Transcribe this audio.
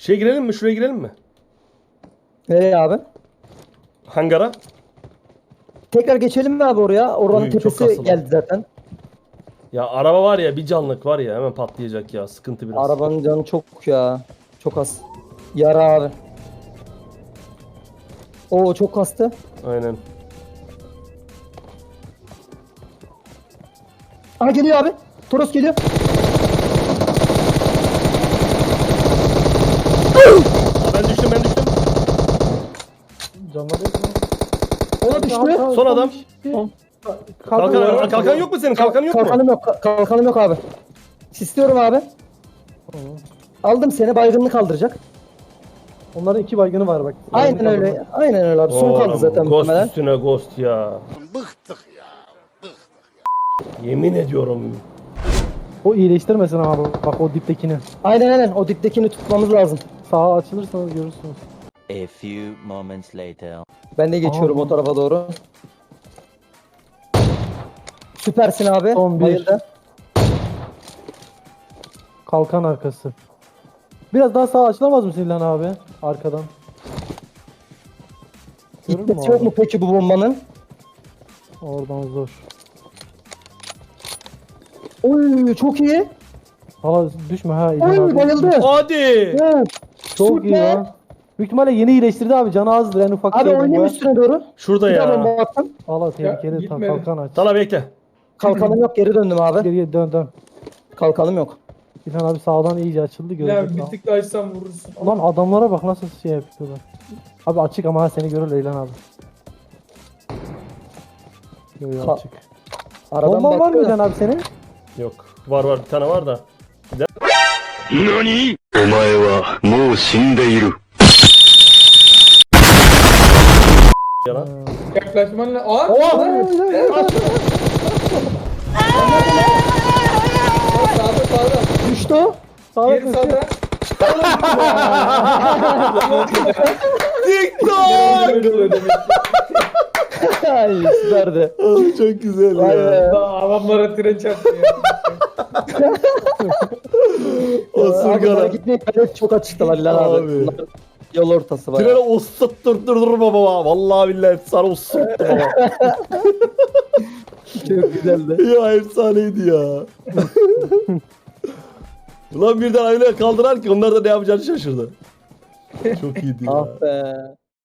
Şey girelim mi? Şuraya girelim mi? Nereye abi? Hangara. Tekrar geçelim mi abi oraya? Oranın Oy, çok tepesi kasılı. geldi zaten. Ya araba var ya bir canlık var ya hemen patlayacak ya. Sıkıntı biraz. Arabanın canı çok ya. Çok az. Yara abi. Oo çok kastı. Aynen. Aha geliyor abi. Toros geliyor. Aa, ben düştüm ben düştüm. Yok mu? Ona düştü. Kalkan- Son adam. Kalkan- Kalkan, kalkan yok mu senin? Kalkan yok mu? Kalkanım yok. ka- Kalkanım yok abi. Sisliyorum abi. Tamam. Aldım seni baygınlık kaldıracak. Onların iki baygını var bak. Aynen öyle. Aynen öyle abi. Son kaldı zaten Ghost muhtemelen. üstüne ghost ya. Bıktık ya. Yemin ediyorum. O iyileştirmesin abi. Bak o diptekini. Aynen aynen. O diptekini tutmamız lazım. Sağa açılırsanız görürsünüz. A few moments later. Ben de geçiyorum Aa. o tarafa doğru. Süpersin abi. Son bir. Bayıldı. Kalkan arkası. Biraz daha sağa açılamaz mısın İlhan abi? Arkadan. Görür mü Gitmesi yok abi? mu peki bu bombanın? Oradan zor. Oy çok iyi. Hala düşme ha İlhan Oy abi. bayıldı. Hadi. Oo, Çok iyi süper. ya. Büyük ihtimalle yeni iyileştirdi abi. Canı azdır en ufak Abi şey oynayayım bu. üstüne doğru. Şurada Bir daha ya. bomba attım. Hala tehlikeli tam gitmedi. kalkan aç. Tala bekle. Kalkanım yok geri döndüm abi. Geriye dön dön. Kalkanım yok. İlhan abi sağdan iyice açıldı Ya gördük. bir tık daha açsam vurursun. Ulan adamlara bak nasıl şey yapıyorlar. Abi açık ama ha seni görür İlhan abi. Yo yo Ka- açık. Aradan Bomban var mı bakıyor da. İlhan abi senin? Yok. Var var bir tane var da. 何お前はもう死んでいる。 Yalan. Yaklaşman lazım. Aa! Oha! Sağda sağda. Düştü o. Koşuyor. sağda. TikTok. Ay süperdi. Çok güzel. Daha Adamlara tren çarptı ya. O Abi bana sırgara. gitmeyi kalep çok açıktılar Lan abi. Abi. Yol ortası var. Trene osturtturdurma baba. Vallahi billahi sana osturttu baba. Çok güzeldi. ya efsaneydi ya. Ulan birden öyle kaldırar ki onlar da ne yapacağını şaşırdı. Çok iyiydi ya. Ah be.